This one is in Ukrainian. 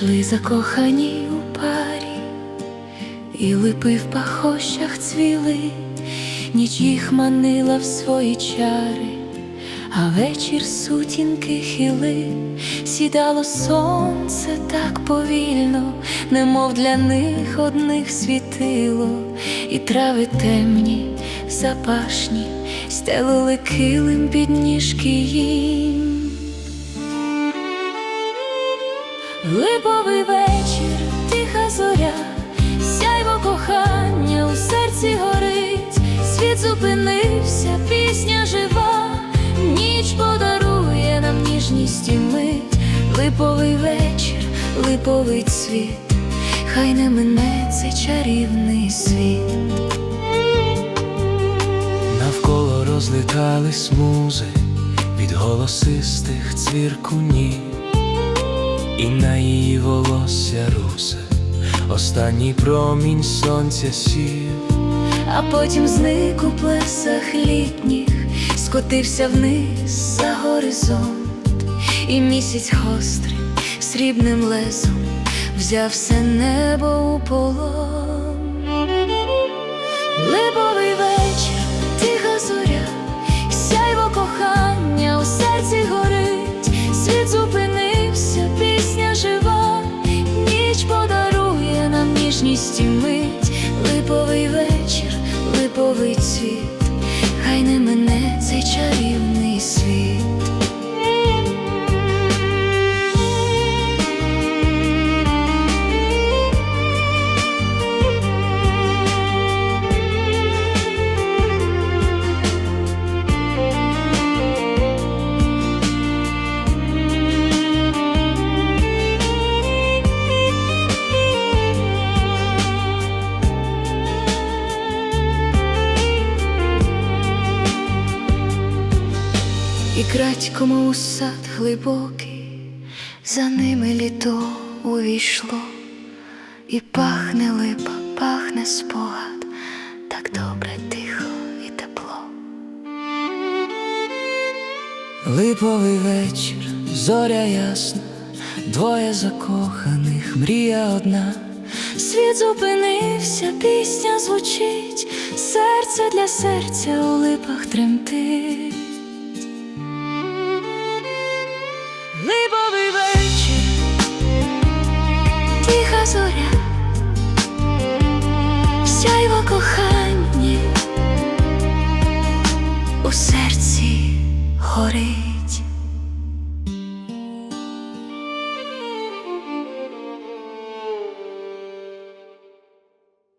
йшли закохані у парі, і липи в пахощах цвіли, ніч їх манила в свої чари, а вечір сутінки хили, сідало сонце так повільно, немов для них одних світило, і трави темні, запашні, стелили килим під ніжки їм. Липовий вечір, тиха зоря, сяйво кохання у серці горить, світ зупинився, пісня жива, ніч подарує нам ніжність і мить, липовий вечір, липовий цвіт, хай не мине цей чарівний світ. Навколо розлітались музи від голосистих цвіркунів, і на її волосся русе останній промінь сонця сів. А потім зник у плесах літніх, скотився вниз за горизонт, і місяць гострий срібним лезом взяв все небо у полон. Нам і мить, І крадькомо у сад глибокий, за ними літо увійшло, і пахне липа, пахне спогад, так добре, тихо і тепло. Липовий вечір, зоря ясна, двоє закоханих, мрія одна. Світ зупинився, пісня звучить, серце для серця у липах тремтить. Зоря, сяйво кохання